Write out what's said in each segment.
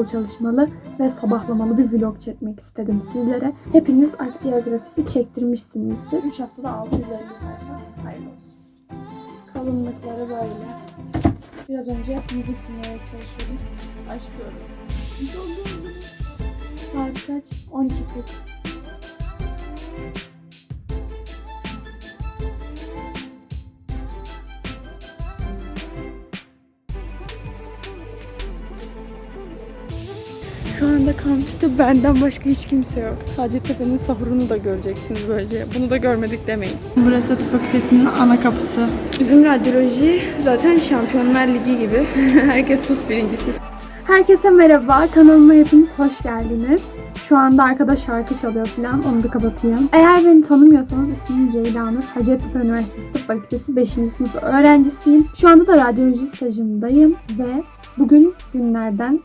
bol çalışmalı ve sabahlamalı bir vlog çekmek istedim sizlere. Hepiniz akciğergrafisi çektirmişsinizdir. 3 haftada 650 sayfa. Hayırlı olsun. Kalınlıkları böyle. Biraz önce müzik dinleyerek çalışıyordum. Açmıyorum. Saat kaç? 12.40. kampüste benden başka hiç kimse yok. Hacettepe'nin sahurunu da göreceksiniz böylece. Bunu da görmedik demeyin. Burası tıp fakültesinin ana kapısı. Bizim radyoloji zaten Şampiyonlar Ligi gibi. Herkes TUS birincisi. Herkese merhaba. Kanalıma hepiniz hoş geldiniz. Şu anda arkada şarkı çalıyor falan. Onu da kapatayım. Eğer beni tanımıyorsanız ismim Ceyda Nur. Hacettepe Üniversitesi Tıp Fakültesi 5. sınıf öğrencisiyim. Şu anda da radyoloji stajındayım ve bugün günlerden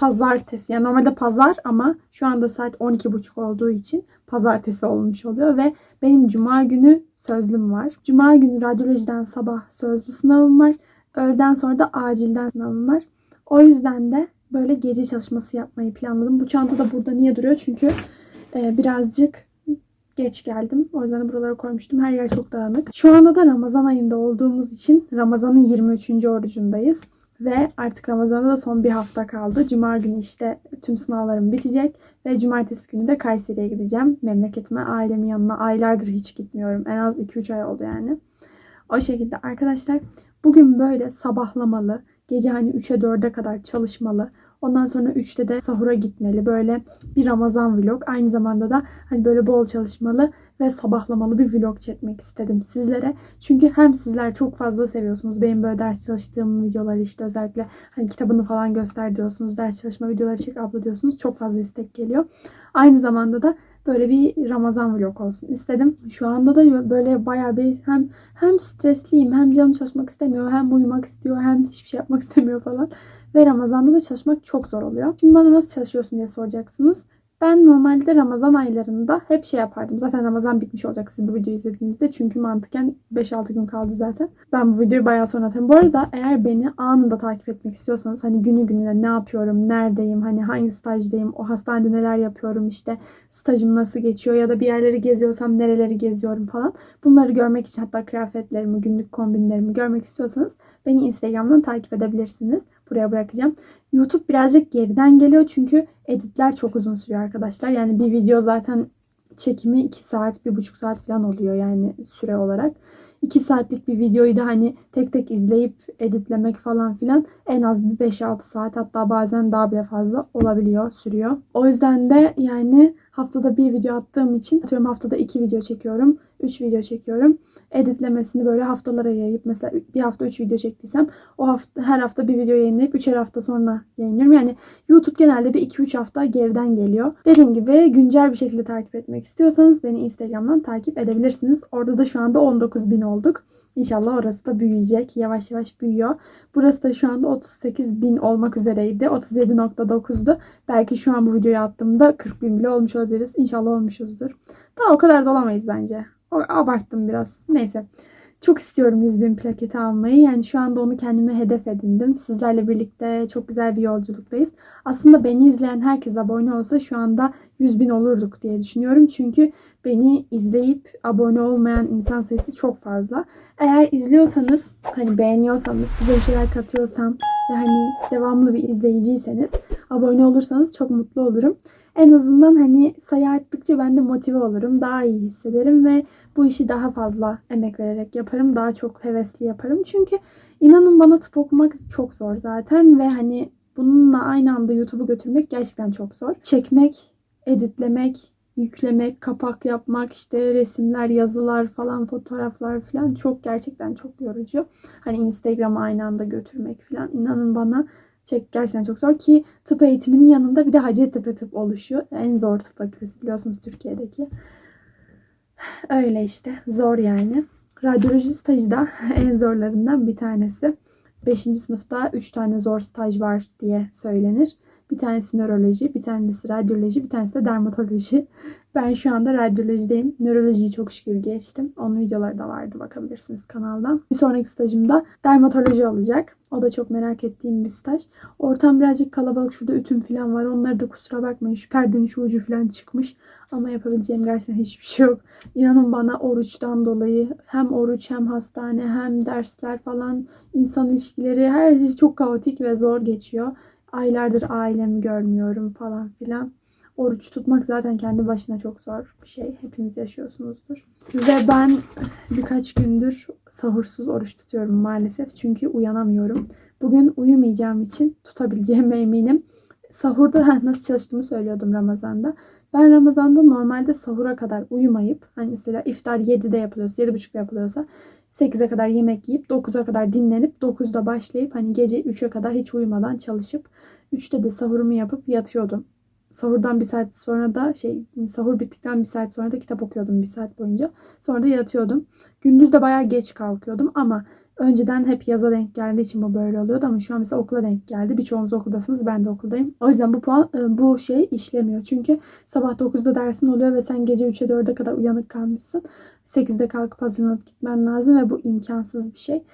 pazartesi. Yani normalde pazar ama şu anda saat 12.30 olduğu için pazartesi olmuş oluyor ve benim cuma günü sözlüm var. Cuma günü radyolojiden sabah sözlü sınavım var. Öğleden sonra da acilden sınavım var. O yüzden de böyle gece çalışması yapmayı planladım. Bu çanta da burada niye duruyor? Çünkü e, birazcık geç geldim. O yüzden de buralara koymuştum. Her yer çok dağınık. Şu anda da Ramazan ayında olduğumuz için Ramazan'ın 23. orucundayız. Ve artık Ramazan'a da son bir hafta kaldı. Cuma günü işte tüm sınavlarım bitecek. Ve cumartesi günü de Kayseri'ye gideceğim. Memleketime, ailemin yanına. Aylardır hiç gitmiyorum. En az 2-3 ay oldu yani. O şekilde arkadaşlar bugün böyle sabahlamalı, gece hani 3'e 4'e kadar çalışmalı. Ondan sonra 3'te de sahura gitmeli. Böyle bir Ramazan vlog. Aynı zamanda da hani böyle bol çalışmalı ve sabahlamalı bir vlog çekmek istedim sizlere. Çünkü hem sizler çok fazla seviyorsunuz. Benim böyle ders çalıştığım videoları işte özellikle hani kitabını falan göster diyorsunuz. Ders çalışma videoları çek abla diyorsunuz. Çok fazla istek geliyor. Aynı zamanda da böyle bir Ramazan vlog olsun istedim. Şu anda da böyle bayağı bir hem hem stresliyim hem canım çalışmak istemiyor hem uyumak istiyor hem hiçbir şey yapmak istemiyor falan. Ve Ramazan'da da çalışmak çok zor oluyor. Şimdi bana nasıl çalışıyorsun diye soracaksınız. Ben normalde Ramazan aylarında hep şey yapardım. Zaten Ramazan bitmiş olacak siz bu videoyu izlediğinizde. Çünkü mantıken 5-6 gün kaldı zaten. Ben bu videoyu bayağı sonra atarım. Bu arada eğer beni anında takip etmek istiyorsanız hani günü gününe ne yapıyorum, neredeyim, hani hangi stajdayım, o hastanede neler yapıyorum işte stajım nasıl geçiyor ya da bir yerleri geziyorsam nereleri geziyorum falan. Bunları görmek için hatta kıyafetlerimi, günlük kombinlerimi görmek istiyorsanız beni Instagram'dan takip edebilirsiniz. Buraya bırakacağım. YouTube birazcık geriden geliyor çünkü editler çok uzun sürüyor arkadaşlar. Yani bir video zaten çekimi 2 saat, 1,5 saat falan oluyor yani süre olarak. 2 saatlik bir videoyu da hani tek tek izleyip editlemek falan filan en az bir 5-6 saat hatta bazen daha bile fazla olabiliyor, sürüyor. O yüzden de yani haftada bir video attığım için atıyorum haftada 2 video çekiyorum, 3 video çekiyorum. Editlemesini böyle haftalara yayıp mesela bir hafta 3 video çektiysem o hafta her hafta bir video yayınlayıp 3'er hafta sonra yayınlıyorum. Yani YouTube genelde bir 2-3 hafta geriden geliyor. Dediğim gibi güncel bir şekilde takip etmek istiyorsanız beni Instagram'dan takip edebilirsiniz. Orada da şu anda 19.000 olduk. İnşallah orası da büyüyecek. Yavaş yavaş büyüyor. Burası da şu anda 38 bin olmak üzereydi. 37.9'du. Belki şu an bu videoyu attığımda 40 bin bile olmuş olabiliriz. İnşallah olmuşuzdur. Daha o kadar da olamayız bence. Abarttım biraz. Neyse. Çok istiyorum 100 bin plaketi almayı. Yani şu anda onu kendime hedef edindim. Sizlerle birlikte çok güzel bir yolculuktayız. Aslında beni izleyen herkes abone olsa şu anda 100 bin olurduk diye düşünüyorum. Çünkü beni izleyip abone olmayan insan sayısı çok fazla. Eğer izliyorsanız, hani beğeniyorsanız, size bir şeyler katıyorsam ve hani devamlı bir izleyiciyseniz abone olursanız çok mutlu olurum. En azından hani sayı arttıkça ben de motive olurum. Daha iyi hissederim ve bu işi daha fazla emek vererek yaparım. Daha çok hevesli yaparım. Çünkü inanın bana tıp okumak çok zor zaten ve hani bununla aynı anda YouTube'u götürmek gerçekten çok zor. Çekmek, editlemek, yüklemek, kapak yapmak, işte resimler, yazılar falan, fotoğraflar falan çok gerçekten çok yorucu. Hani Instagram'a aynı anda götürmek falan inanın bana çek gerçekten çok zor ki tıp eğitiminin yanında bir de Hacettepe tıp oluşuyor. En zor tıp fakültesi biliyorsunuz Türkiye'deki. Öyle işte zor yani. Radyoloji stajı da en zorlarından bir tanesi. 5. sınıfta 3 tane zor staj var diye söylenir. Bir tanesi nöroloji, bir tanesi radyoloji, bir tanesi de dermatoloji. Ben şu anda radyolojideyim. Nörolojiyi çok şükür geçtim. Onun videoları da vardı bakabilirsiniz kanaldan. Bir sonraki stajımda dermatoloji olacak. O da çok merak ettiğim bir staj. Ortam birazcık kalabalık. Şurada ütüm falan var. Onları da kusura bakmayın. Şu perdenin şu ucu falan çıkmış. Ama yapabileceğim gerçekten hiçbir şey yok. İnanın bana oruçtan dolayı hem oruç hem hastane hem dersler falan insan ilişkileri her şey çok kaotik ve zor geçiyor. Aylardır ailemi görmüyorum falan filan. Oruç tutmak zaten kendi başına çok zor bir şey. Hepiniz yaşıyorsunuzdur. Ve ben birkaç gündür sahursuz oruç tutuyorum maalesef. Çünkü uyanamıyorum. Bugün uyumayacağım için tutabileceğime eminim. Sahurda nasıl çalıştığımı söylüyordum Ramazan'da. Ben Ramazan'da normalde sahura kadar uyumayıp hani mesela iftar 7'de yapılıyorsa 7.30'da yapılıyorsa 8'e kadar yemek yiyip 9'a kadar dinlenip 9'da başlayıp hani gece 3'e kadar hiç uyumadan çalışıp 3'te de sahurumu yapıp yatıyordum. Sahurdan bir saat sonra da şey sahur bittikten bir saat sonra da kitap okuyordum bir saat boyunca. Sonra da yatıyordum. Gündüz de bayağı geç kalkıyordum ama önceden hep yaza denk geldiği için bu böyle oluyordu ama şu an mesela okula denk geldi. Birçoğunuz okuldasınız ben de okuldayım. O yüzden bu puan e, bu şey işlemiyor. Çünkü sabah 9'da dersin oluyor ve sen gece 3'e 4'e kadar uyanık kalmışsın. 8'de kalkıp hazırlanıp gitmen lazım ve bu imkansız bir şey.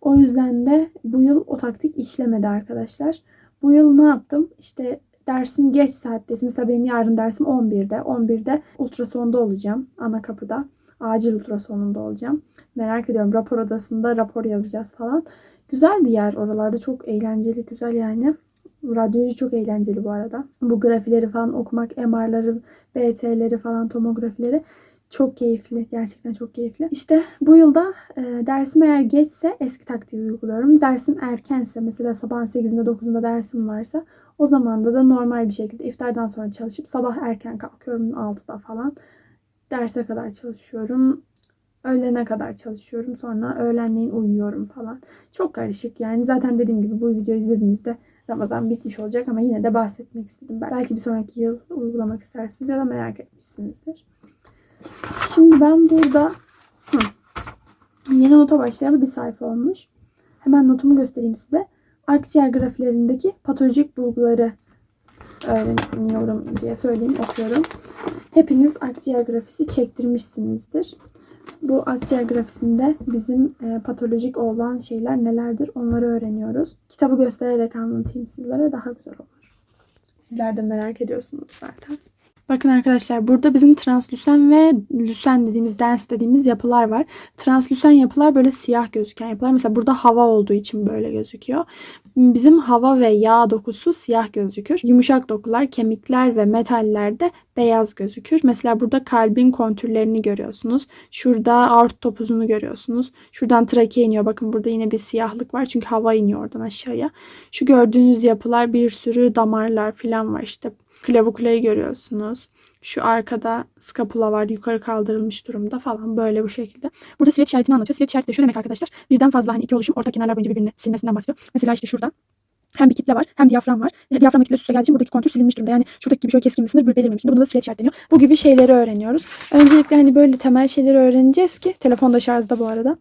O yüzden de bu yıl o taktik işlemedi arkadaşlar. Bu yıl ne yaptım? İşte dersim geç saattesin. Mesela benim yarın dersim 11'de. 11'de ultrasonda olacağım. Ana kapıda. Acil ultrasonunda olacağım. Merak ediyorum. Rapor odasında rapor yazacağız falan. Güzel bir yer oralarda. Çok eğlenceli, güzel yani. Radyoloji çok eğlenceli bu arada. Bu grafileri falan okumak, MR'ları, BT'leri falan, tomografileri çok keyifli. Gerçekten çok keyifli. İşte bu yılda e, dersim eğer geçse eski taktiği uyguluyorum. Dersim erkense mesela sabahın 8'inde 9'unda dersim varsa o zaman da normal bir şekilde iftardan sonra çalışıp sabah erken kalkıyorum 6'da falan. Derse kadar çalışıyorum. Öğlene kadar çalışıyorum. Sonra öğlenleyin uyuyorum falan. Çok karışık yani. Zaten dediğim gibi bu videoyu izlediğinizde Ramazan bitmiş olacak ama yine de bahsetmek istedim. Belki bir sonraki yıl uygulamak istersiniz ya da merak etmişsinizdir. Şimdi ben burada hı, yeni nota başlayalı bir sayfa olmuş. Hemen notumu göstereyim size. Akciğer grafilerindeki patolojik bulguları öğreniyorum diye söyleyeyim, okuyorum. Hepiniz akciğer grafisi çektirmişsinizdir. Bu akciğer grafisinde bizim e, patolojik olan şeyler nelerdir onları öğreniyoruz. Kitabı göstererek anlatayım sizlere daha güzel olur. Sizler de merak ediyorsunuz zaten. Bakın arkadaşlar burada bizim translüsen ve lüsen dediğimiz dens dediğimiz yapılar var. Translüsen yapılar böyle siyah gözüken yapılar. Mesela burada hava olduğu için böyle gözüküyor. Bizim hava ve yağ dokusu siyah gözükür. Yumuşak dokular, kemikler ve metaller de beyaz gözükür. Mesela burada kalbin kontürlerini görüyorsunuz. Şurada aort topuzunu görüyorsunuz. Şuradan trake iniyor. Bakın burada yine bir siyahlık var. Çünkü hava iniyor oradan aşağıya. Şu gördüğünüz yapılar bir sürü damarlar falan var işte. Klavikulayı görüyorsunuz. Şu arkada skapula var. Yukarı kaldırılmış durumda falan. Böyle bu şekilde. Burada sivet işaretini anlatıyor. Sivet işareti de şu demek arkadaşlar. Birden fazla hani iki oluşum orta kenarlar boyunca birbirini silmesinden bahsediyor. Mesela işte şurada hem bir kitle var hem diyafram var. E, Diyafram kitle üstüne geldiği buradaki kontür silinmiş durumda. Yani şuradaki gibi şöyle keskin bir sınır belirmemiş. Burada da silet işaretleniyor. Bu gibi şeyleri öğreniyoruz. Öncelikle hani böyle temel şeyleri öğreneceğiz ki telefonda şarjda bu arada.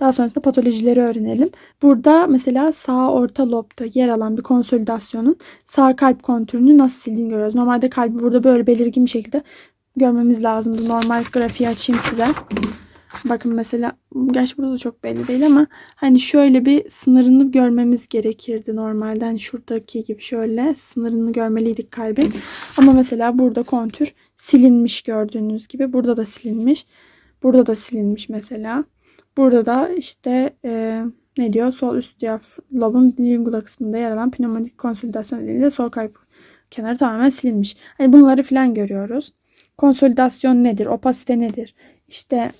Daha sonrasında patolojileri öğrenelim. Burada mesela sağ orta lobda yer alan bir konsolidasyonun sağ kalp kontürünü nasıl sildiğini görüyoruz. Normalde kalbi burada böyle belirgin bir şekilde görmemiz lazımdı. Normal grafiği açayım size. Bakın mesela gerçi burada da çok belli değil ama hani şöyle bir sınırını görmemiz gerekirdi normalden şuradaki gibi şöyle sınırını görmeliydik kalbin. Ama mesela burada kontür silinmiş gördüğünüz gibi. Burada da silinmiş. Burada da silinmiş mesela. Burada da işte e, ne diyor? Sol üst diyaf lobun lingula kısmında yer alan pneumonik konsolidasyon nedeniyle sol kalp kenarı tamamen silinmiş. Hani bunları filan görüyoruz. Konsolidasyon nedir? Opasite nedir? İşte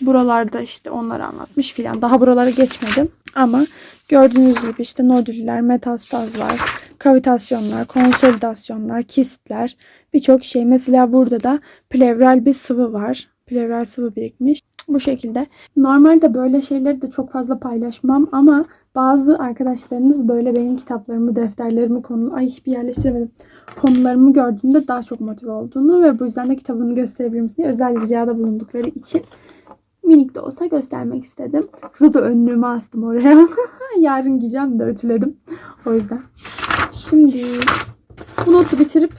buralarda işte onları anlatmış filan. Daha buralara geçmedim. Ama gördüğünüz gibi işte nodüller, metastazlar, kavitasyonlar, konsolidasyonlar, kistler birçok şey. Mesela burada da plevral bir sıvı var. Plevral sıvı birikmiş. Bu şekilde. Normalde böyle şeyleri de çok fazla paylaşmam ama bazı arkadaşlarınız böyle benim kitaplarımı, defterlerimi, konu ay bir yerleştiremedim. Konularımı gördüğünde daha çok motive olduğunu ve bu yüzden de kitabını gösterebilir misin diye özel ricada bulundukları için minik de olsa göstermek istedim. Şurada önlüğümü astım oraya. Yarın giyeceğim de ötüledim. O yüzden. Şimdi Bu notu bitirip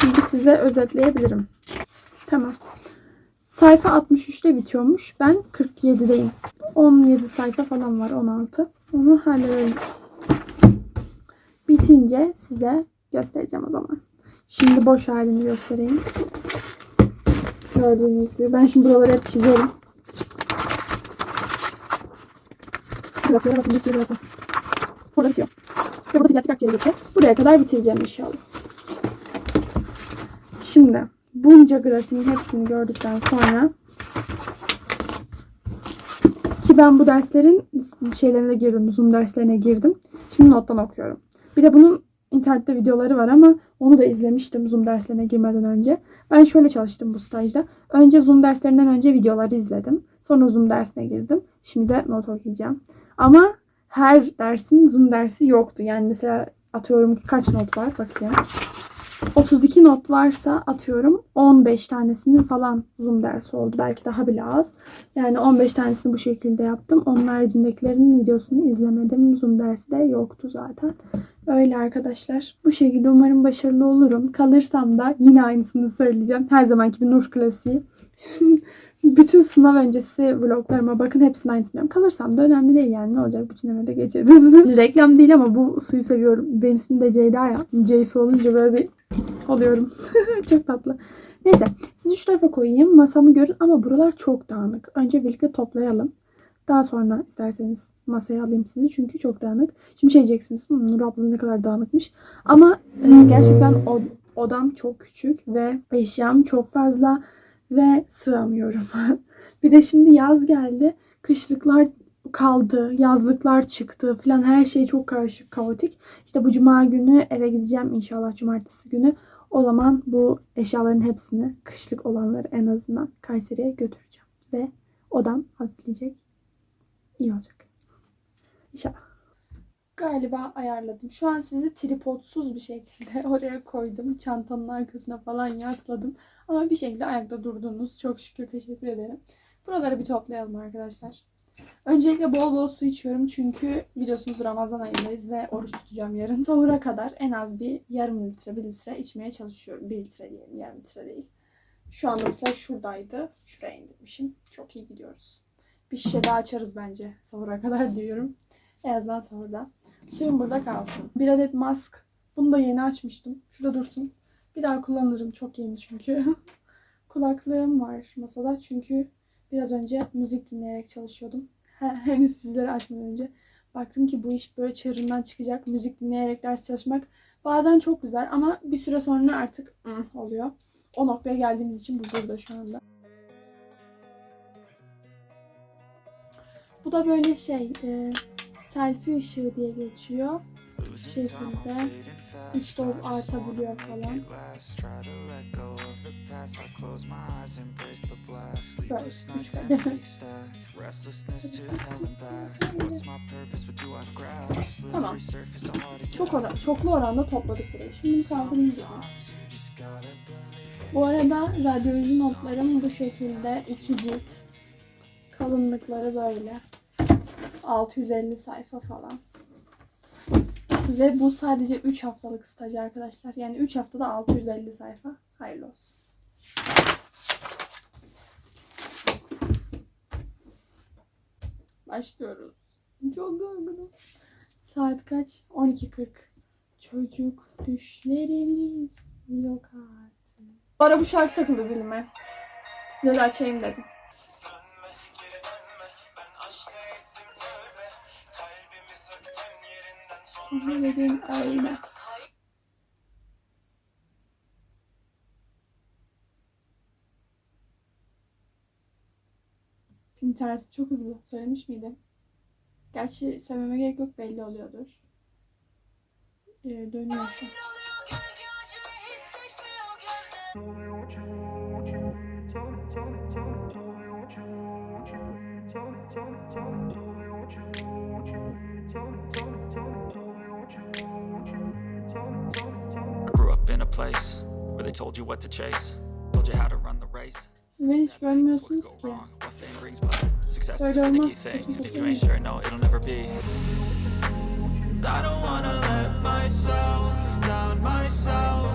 şimdi size özetleyebilirim. Tamam. Sayfa 63'te bitiyormuş. Ben 47'deyim. 17 sayfa falan var 16. Onu halledelim. Bitince size göstereceğim o zaman. Şimdi boş halini göstereyim. Gördüğünüz gibi. Ben şimdi buraları hep çizerim. Bırakıyorum. Bakın bir sürü bırakın. Burada bitiyor. Burada pediatrik akciğeri geçiyor. Buraya kadar bitireceğim inşallah. Şimdi bunca grafiğin hepsini gördükten sonra ki ben bu derslerin şeylerine girdim. Zoom derslerine girdim. Şimdi nottan okuyorum. Bir de bunun internette videoları var ama onu da izlemiştim Zoom derslerine girmeden önce. Ben şöyle çalıştım bu stajda. Önce Zoom derslerinden önce videoları izledim. Sonra Zoom dersine girdim. Şimdi de not okuyacağım. Ama her dersin Zoom dersi yoktu. Yani mesela atıyorum kaç not var bakayım. 32 not varsa atıyorum 15 tanesinin falan Zoom dersi oldu. Belki daha bile az. Yani 15 tanesini bu şekilde yaptım. Onun haricindekilerin videosunu izlemedim. Zoom dersi de yoktu zaten. Öyle arkadaşlar. Bu şekilde umarım başarılı olurum. Kalırsam da yine aynısını söyleyeceğim. Her zamanki bir Nur klasiği. Bütün sınav öncesi vloglarıma bakın hepsinin aynısını diyorum. Kalırsam da önemli değil yani ne olacak bütün emede geçeriz. Reklam değil ama bu suyu seviyorum. Benim ismim de Ceyda ya. Ceysi olunca böyle bir oluyorum. çok tatlı. Neyse sizi şu tarafa koyayım. Masamı görün ama buralar çok dağınık. Önce birlikte toplayalım. Daha sonra isterseniz masaya alayım sizi çünkü çok dağınık. Şimdi şey diyeceksiniz "Hmm, Nur abla ne kadar dağınıkmış. Ama e, gerçekten o, odam çok küçük ve eşyam çok fazla ve sığamıyorum. bir de şimdi yaz geldi. Kışlıklar kaldı, yazlıklar çıktı falan her şey çok karışık, kaotik. İşte bu cuma günü eve gideceğim inşallah cumartesi günü. O zaman bu eşyaların hepsini, kışlık olanları en azından Kayseri'ye götüreceğim. Ve odam hafifleyecek. İyi olacak. İnşallah. Galiba ayarladım. Şu an sizi tripodsuz bir şekilde oraya koydum. Çantanın arkasına falan yasladım. Ama bir şekilde ayakta durdunuz. Çok şükür teşekkür ederim. Buraları bir toplayalım arkadaşlar. Öncelikle bol bol su içiyorum çünkü biliyorsunuz Ramazan ayındayız ve oruç tutacağım yarın. Sahura kadar en az bir yarım litre, bir litre içmeye çalışıyorum. Bir litre diyelim, yarım litre değil. Şu anda mesela şuradaydı. Şuraya indirmişim. Çok iyi gidiyoruz. Bir şişe daha açarız bence sahura kadar diyorum. En azından sahurda. Suyum burada kalsın. Bir adet mask. Bunu da yeni açmıştım. Şurada dursun. Bir daha kullanırım. Çok yeni çünkü. Kulaklığım var masada çünkü biraz önce müzik dinleyerek çalışıyordum. Henüz sizlere açmadan önce. Baktım ki bu iş böyle çığırından çıkacak. Müzik dinleyerek ders çalışmak bazen çok güzel ama bir süre sonra artık ıh oluyor. O noktaya geldiğimiz için bu burada şu anda. Bu da böyle şey e, selfie ışığı diye geçiyor. Bu şekilde iç doz artabiliyor falan. Böyle. Tamam. Çok oran, çoklu oranda topladık burayı. Şimdi kaldırayım dedim. Bu arada radyoloji notlarım bu şekilde iki cilt. Kalınlıkları böyle. 650 sayfa falan. Ve bu sadece 3 haftalık staj arkadaşlar. Yani 3 haftada 650 sayfa. Hayırlı olsun. Başlıyoruz. Çok yorgunum. Saat kaç? 12.40. Çocuk düşlerimiz yok artık. Bu ara bu şarkı takıldı dilime. Size de açayım dedim. Dedim öyle. İnternetim çok hızlı. Söylemiş miydim? Gerçi söylememe gerek yok. Belli oluyordur. Ee, dönüyor şu. Told you what to chase, told you how to run the race. Siz beni hiç görmüyorsunuz ki. wrong, what fame brings, but success is Öyle olmaz. thing. Saçma If you sapan. ain't sure, no, it'll never be. I don't wanna let myself down, myself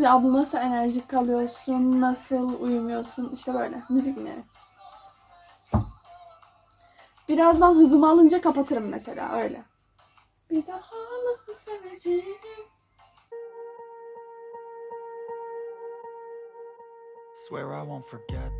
Diyorsunuz ya abla nasıl enerjik kalıyorsun, nasıl uyumuyorsun işte böyle müzik dinleyerek. Birazdan hızımı alınca kapatırım mesela öyle. Bir daha nasıl seveceğim? Swear I won't forget.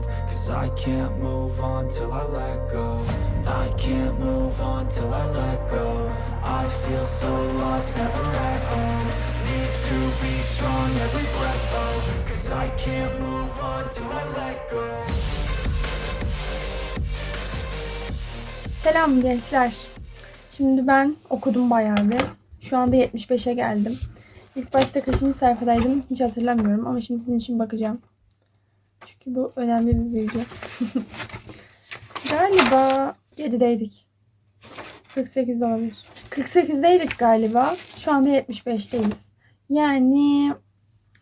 Cause I can't move on till I let go. I can't move on till I let go. I feel so lost, never at home. Need to be strong, every breath hold. Cause I can't move on till I let go. Selam gençler. Şimdi ben okudum bayağı bir. Şu anda 75'e geldim. İlk başta kaçıncı sayfadaydım hiç hatırlamıyorum ama şimdi sizin için bakacağım. Çünkü bu önemli bir bilgi. Galiba 7'deydik. 48 de olabilir. 48'deydik galiba. Şu anda 75'teyiz. Yani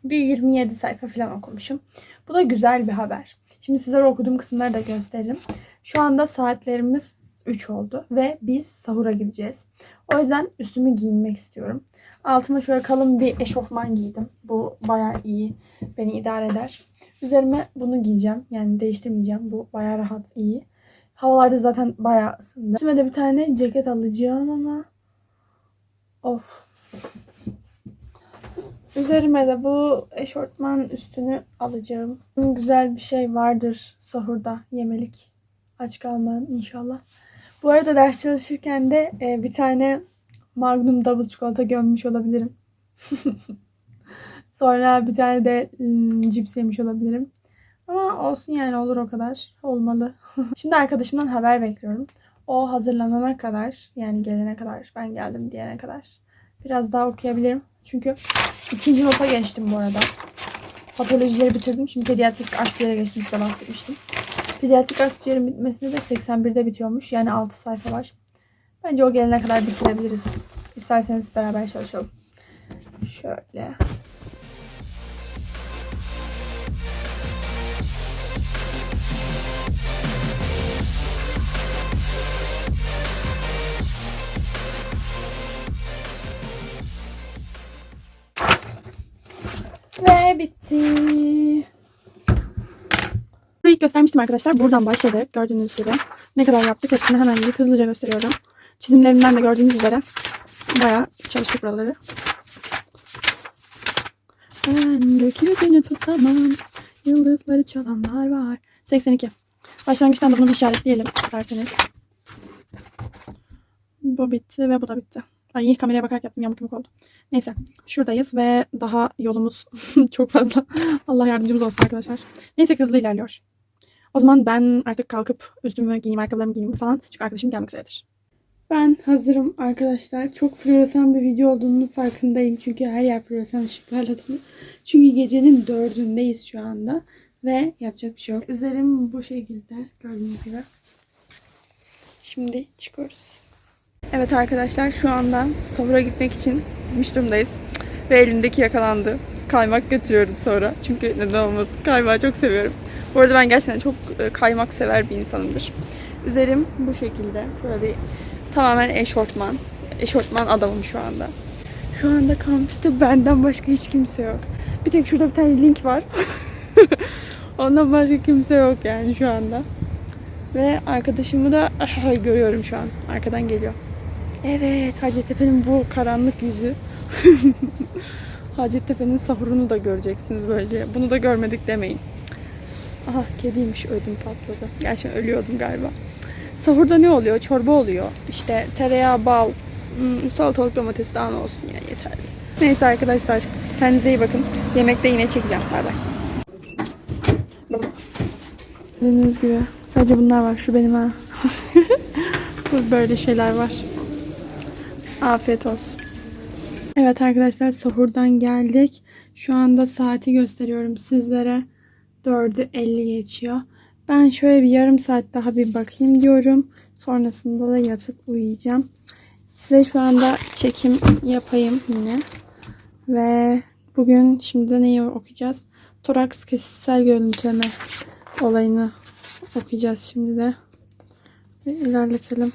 bir 27 sayfa falan okumuşum. Bu da güzel bir haber. Şimdi sizlere okuduğum kısımları da gösteririm. Şu anda saatlerimiz 3 oldu ve biz sahura gideceğiz. O yüzden üstümü giyinmek istiyorum. Altıma şöyle kalın bir eşofman giydim. Bu bayağı iyi. Beni idare eder. Üzerime bunu giyeceğim. Yani değiştirmeyeceğim. Bu bayağı rahat, iyi. Havalarda zaten bayağı ısındı. Üstüme de bir tane ceket alacağım ama of. Üzerime de bu eşortman üstünü alacağım. Güzel bir şey vardır sahurda yemelik. Aç kalmam inşallah. Bu arada ders çalışırken de e, bir tane Magnum double çikolata gömmüş olabilirim. Sonra bir tane de cips yemiş olabilirim. Ama olsun yani olur o kadar. Olmalı. Şimdi arkadaşımdan haber bekliyorum. O hazırlanana kadar yani gelene kadar ben geldim diyene kadar biraz daha okuyabilirim. Çünkü ikinci nota geçtim bu arada. Patolojileri bitirdim. Şimdi pediatrik akciğere geçtim size bahsetmiştim. Pediatrik akciğerin bitmesinde de 81'de bitiyormuş. Yani 6 sayfa var. Bence o gelene kadar bitirebiliriz. İsterseniz beraber çalışalım. Şöyle. Göstermiştim arkadaşlar. Buradan başladık. Gördüğünüz gibi. Ne kadar yaptık hepsini hemen bir hızlıca gösteriyorum. Çizimlerimden de gördüğünüz üzere bayağı çalıştık buraları. Ben gökyüzünü tutamam. Yıldızları çalanlar var. 82. Başlangıçtan bunu bir işaretleyelim isterseniz. Bu bitti ve bu da bitti. Ay kameraya bakarak yaptım yamuk yumuk oldu. Neyse şuradayız ve daha yolumuz çok fazla. Allah yardımcımız olsun arkadaşlar. Neyse hızlı ilerliyor. O zaman ben artık kalkıp üstümü giyeyim, ayakkabılarımı giyeyim falan. Çünkü arkadaşım gelmek üzeredir. Ben hazırım arkadaşlar. Çok floresan bir video olduğunu farkındayım. Çünkü her yer floresan ışıklarla dolu. Çünkü gecenin dördündeyiz şu anda. Ve yapacak bir şey yok. Üzerim bu şekilde gördüğünüz gibi. Şimdi çıkıyoruz. Evet arkadaşlar şu anda sahura gitmek için gitmiş durumdayız. Ve elimdeki yakalandı. Kaymak götürüyorum sonra. Çünkü neden olmasın kaymağı çok seviyorum. Bu arada ben gerçekten çok e, kaymak sever bir insanımdır. Üzerim bu şekilde. Şöyle bir tamamen eşortman. Eşortman adamım şu anda. Şu anda kampüste benden başka hiç kimse yok. Bir tek şurada bir tane link var. Ondan başka kimse yok yani şu anda. Ve arkadaşımı da görüyorum şu an. Arkadan geliyor. Evet, Hacettepe'nin bu karanlık yüzü. Hacettepe'nin sahurunu da göreceksiniz böylece. Bunu da görmedik demeyin. Aha kediymiş ödüm patladı. Gerçekten ölüyordum galiba. Sahurda ne oluyor? Çorba oluyor. İşte tereyağı, bal, hmm, salatalık domates daha ne olsun ya yeterli. Neyse arkadaşlar kendinize iyi bakın. Yemekte yine çekeceğim. Bay bay. Gördüğünüz gibi sadece bunlar var. Şu benim ha. Böyle şeyler var. Afiyet olsun. Evet arkadaşlar sahurdan geldik. Şu anda saati gösteriyorum sizlere. 4'ü 50 geçiyor. Ben şöyle bir yarım saat daha bir bakayım diyorum. Sonrasında da yatıp uyuyacağım. Size şu anda çekim yapayım yine. Ve bugün şimdi neyi okuyacağız? Toraks kesitsel görüntüleme olayını okuyacağız şimdi de. Ve ilerletelim.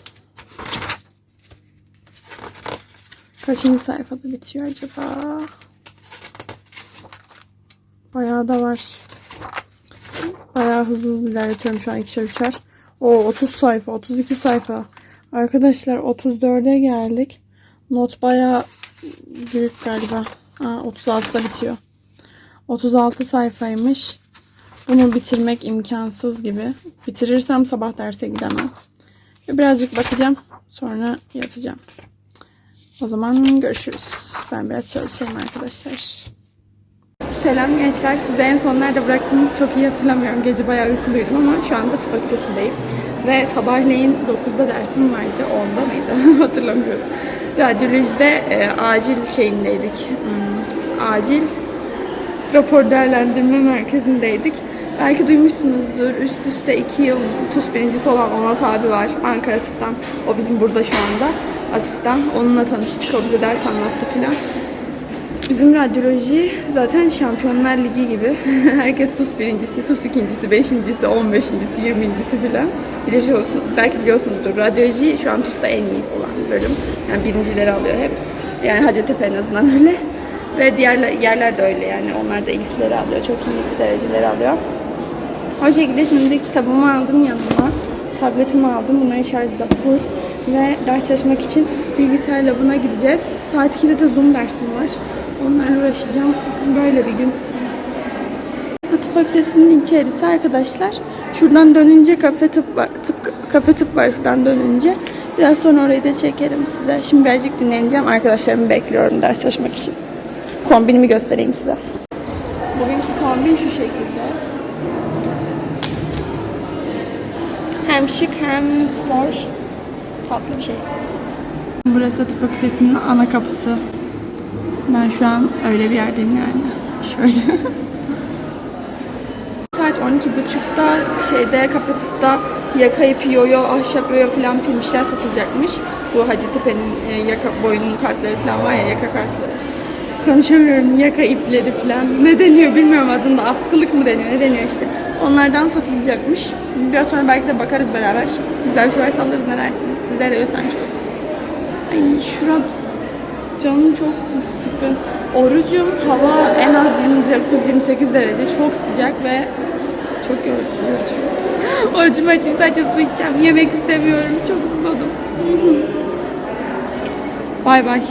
Kaçıncı sayfada bitiyor acaba? Bayağı da var. Bayağı hızlı hızlı ilerletiyorum şu an ikişer üçer. O 30 sayfa, 32 sayfa. Arkadaşlar 34'e geldik. Not bayağı büyük galiba. Aa, 36'da bitiyor. 36 sayfaymış. Bunu bitirmek imkansız gibi. Bitirirsem sabah derse gidemem. Birazcık bakacağım. Sonra yatacağım. O zaman görüşürüz. Ben biraz çalışayım arkadaşlar. Selam gençler. Size en son nerede bıraktım çok iyi hatırlamıyorum. Gece bayağı uykuluydum ama şu anda tıp fakültesindeyim. Ve sabahleyin 9'da dersim vardı. 10'da mıydı? Hatırlamıyorum. Radyolojide e, acil şeyindeydik. Hmm, acil rapor değerlendirme merkezindeydik. Belki duymuşsunuzdur. Üst üste 2 yıl TUS birincisi olan Onat abi var. Ankara Tıp'tan. O bizim burada şu anda. Asistan. Onunla tanıştık. O bize ders anlattı filan. Bizim radyoloji zaten Şampiyonlar Ligi gibi. Herkes TUS birincisi, TUS ikincisi, beşincisi, on beşincisi, yirmincisi filan. Biliyorsunuz, belki biliyorsunuzdur. Radyoloji şu an TUS'ta en iyi olan bölüm. Yani birincileri alıyor hep. Yani Hacettepe en azından öyle. Ve diğer yerler de öyle yani. Onlar da ilkleri alıyor. Çok iyi dereceleri alıyor. O şekilde şimdi kitabımı aldım yanıma. Tabletimi aldım. Bunların şarjı da full. Ve ders çalışmak için bilgisayar labına gideceğiz. Saat 2'de de Zoom dersim var. Onlarla uğraşacağım. Böyle bir gün. Tıp fakültesinin içerisi arkadaşlar. Şuradan dönünce kafe tıp var. Tıp, kafe tıp var şuradan dönünce. Biraz sonra orayı da çekerim size. Şimdi birazcık dinleneceğim. Arkadaşlarımı bekliyorum ders çalışmak için. Kombinimi göstereyim size. Bugünkü kombin şu şekilde. Hem şık hem spor. Tatlı bir şey. Burası tıp fakültesinin ana kapısı. Ben şu an öyle bir yerdeyim yani. Şöyle. Saat 12.30'da şeyde kafe tıpta yaka ipi, yoyo, ahşap yoyo falan pimişler satılacakmış. Bu Hacettepe'nin e, yaka boynunun kartları falan var ya yaka kartları. Konuşamıyorum yaka ipleri falan. Ne deniyor bilmiyorum adında. Askılık mı deniyor ne deniyor işte. Onlardan satılacakmış. Biraz sonra belki de bakarız beraber. Güzel bir şey varsa alırız ne dersiniz? Sizlere de göstermiş. Ay şurada canım çok sıkın. Orucum hava en az 29-28 derece çok sıcak ve çok yorucu. Orucumu açayım sadece su içeceğim. Yemek istemiyorum. Çok susadım. bay bay.